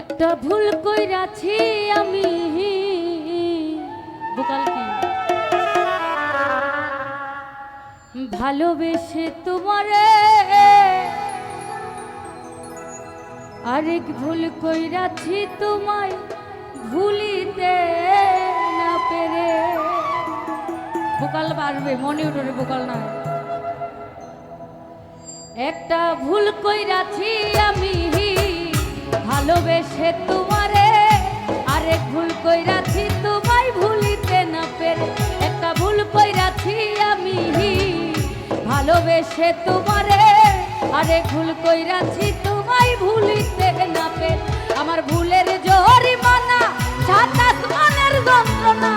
একটা ভুল কইরাছি আমি। ভালোবেসে তোমারে আরেক ভুল কইরাছি তোমায় ভুলিতে না পেরে। বোকাল বাড়বে, মনে উঠোরে বোকাল নয়। একটা ভুল কইরাছি আমি ভালোবেসে তোমারে আরেক ভুল কইরাছি তোমায় ভুলিতে না পেরে। একটা ভুল কইরাছি আমি। ভালোবেসে তোমারে আরেক ভুল কইরাছি তোমায় ভুলিতে না পেরে। আমার ভুলের জরিমানা সাত আসমানের যন্ত্রণা।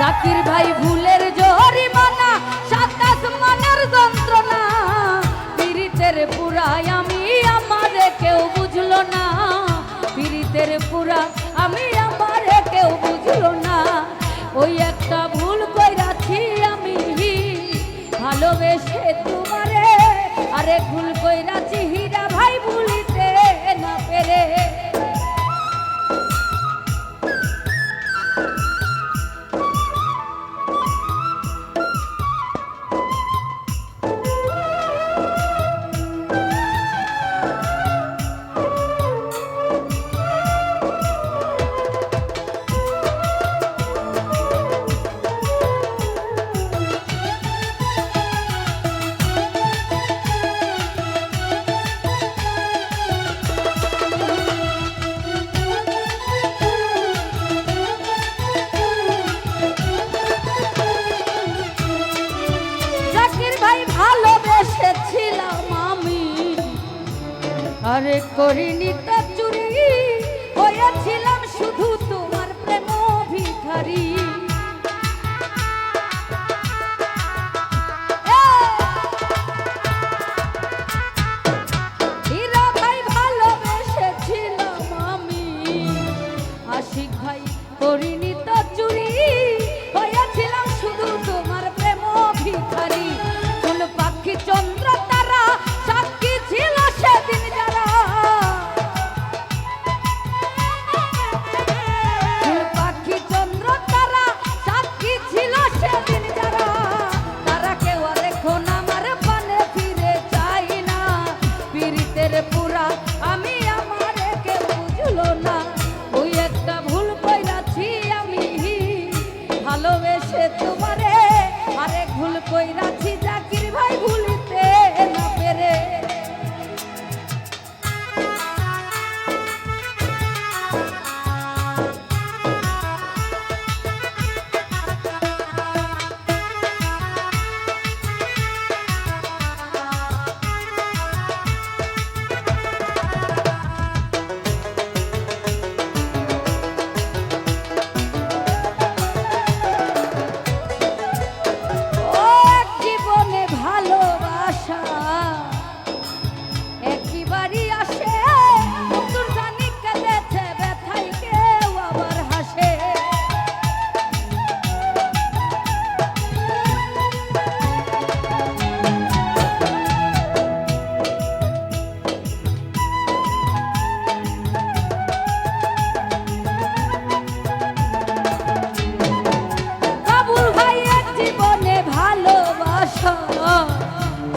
জাকির ভাই, ভুলের জরিমানা সাতাশ মানের পুরা আমি আমার কেউ বুঝলো না। ওই একটা ভুল কইরাছি আমি। ভালোবেসে তোমারে আরে ভুল কইরাছি হীরা ভাই ভুলিতে করিনি তো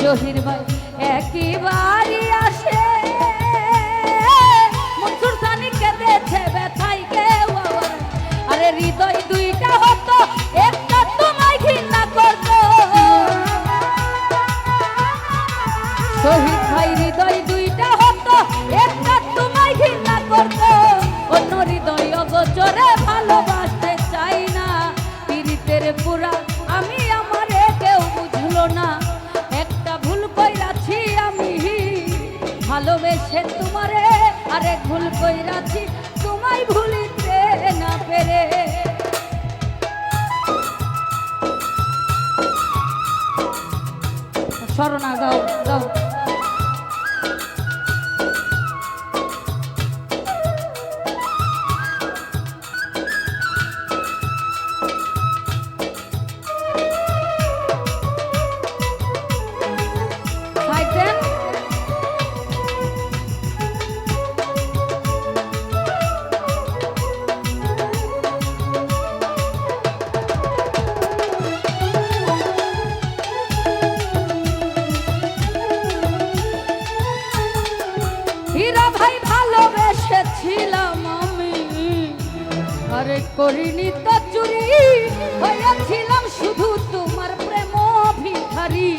জহির ভাই একবারই আসে। মনসুর সানি কেঁদেছে ব্যথাই কেউ আরে হৃদয় দুইটা হতো, একটা তোমায় ঘৃণা করতো। শহীদ ভাই, হৃদয় দুইটা হতো, একটা তোমায় ঘৃণা করতো। অন্য হৃদয় অগোচরে ভালোবেসে তোমারে আরে ভুল কইরাছি তোমায় ভুলিতে না পেরে। শরণা গাও গাও করিনি তো চুরি। হয়েছিলাম শুধু তোমার প্রেম ভিখারি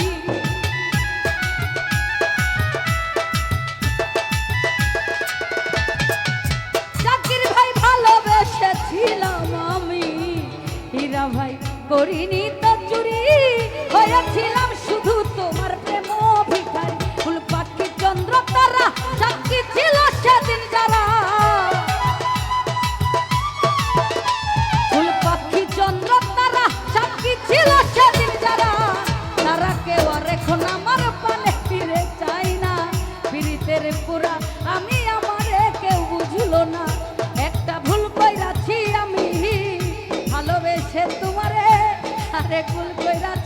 চাকরির ভাই ভালোবেসেছিলাম আমি। হীরা ভাই করিনি পুরা, আমি আমারে কেউ বুঝলো না। একটা ভুল কইরাছি আমি, ভালোবেসে তোমারে, আরে ভুল কইরাছি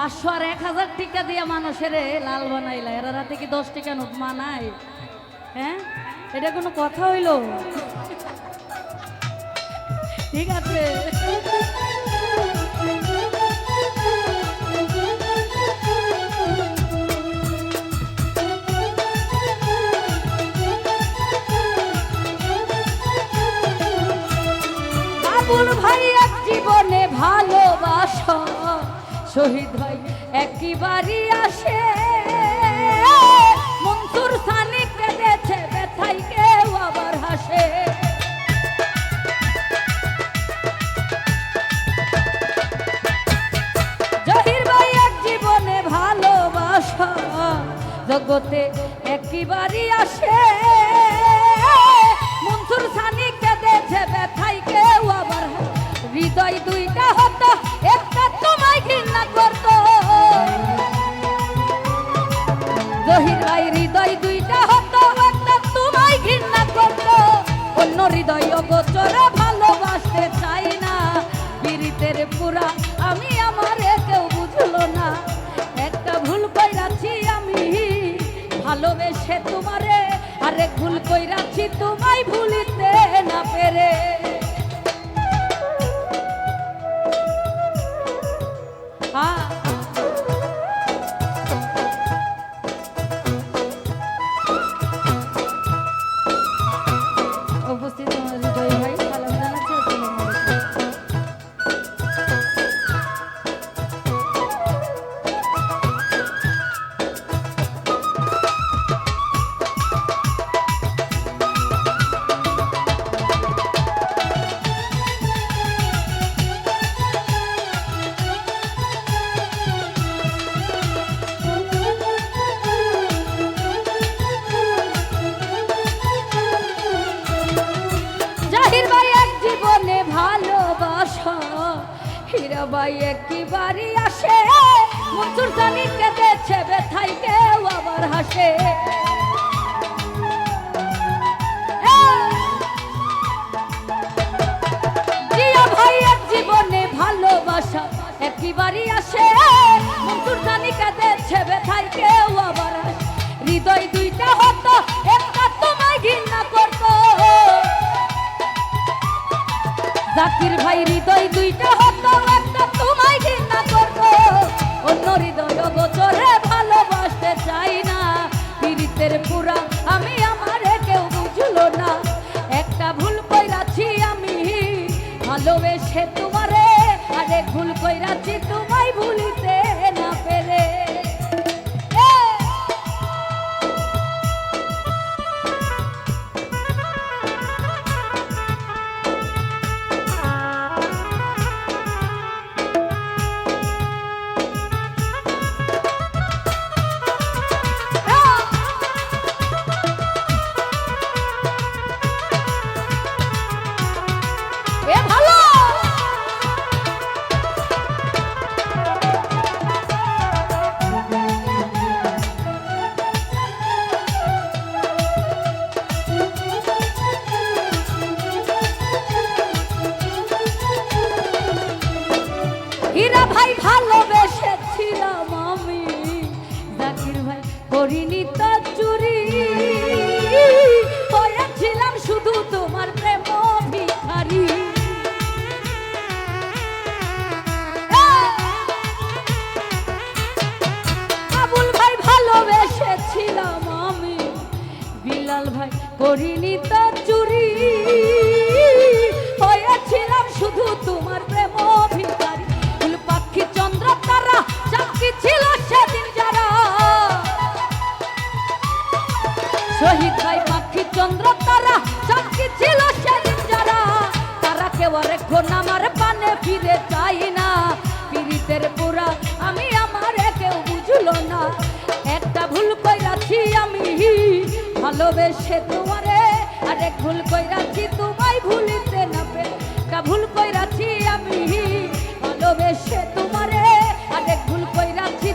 পাঁচশো আর এক হাজার টিকা দিয়ে মানুষের লাল বানাইলা। এরা রাতে কি দশ টিকা নোট মানায় হ্যাঁ? এটা কোনো কথা হইল? ঠিক আছে। ভাই এক জীবনে ভালোবাসা। শহীদ ভাই একবারই আসে। মন্তুর সানি কেঁদেছে ব্যথাই কেউ আবার হাসে। জহির ভাই জীবনে জগতে আসে। ভালোবেসে তোমারে আরে ভুল কইরাছি তোমায় ভুলিতে না পেরে। হীরা ভাই একবারই আসে। মনসুর জানি কেঁদেছে ব্যথাই কেউ আবার হাসে। এক জীবনে ভালোবাসা আসে। মনসুর জানি কেঁদেছে কেউ আবার। হৃদয় দুইটা হতো, একটা তোমায় ঘৃণা করতো জাকির ভাই হৃদয় দুইটা হতো, একটা তোমায় ঘৃণা করতো। অন্য হৃদয় গোচরে ভালোবাসতে চাই না। পীড়িতের পুরা, আমি আমারে কেউ বুঝলো না। একটা ভুল কইরাছি আমি, ভালোবেসে তোমারে। আরে ভুল কইরাছি তোমায় ভুলিতে না পেরে। মোহিনী ভালোবেসে তোমারে। আরে ভুল কইরাছি তোমায় ভুলিতে না পে কা ভুল কইরাছি আমি। ভালোবেসে তোমারে। আরে ভুল কইরাছি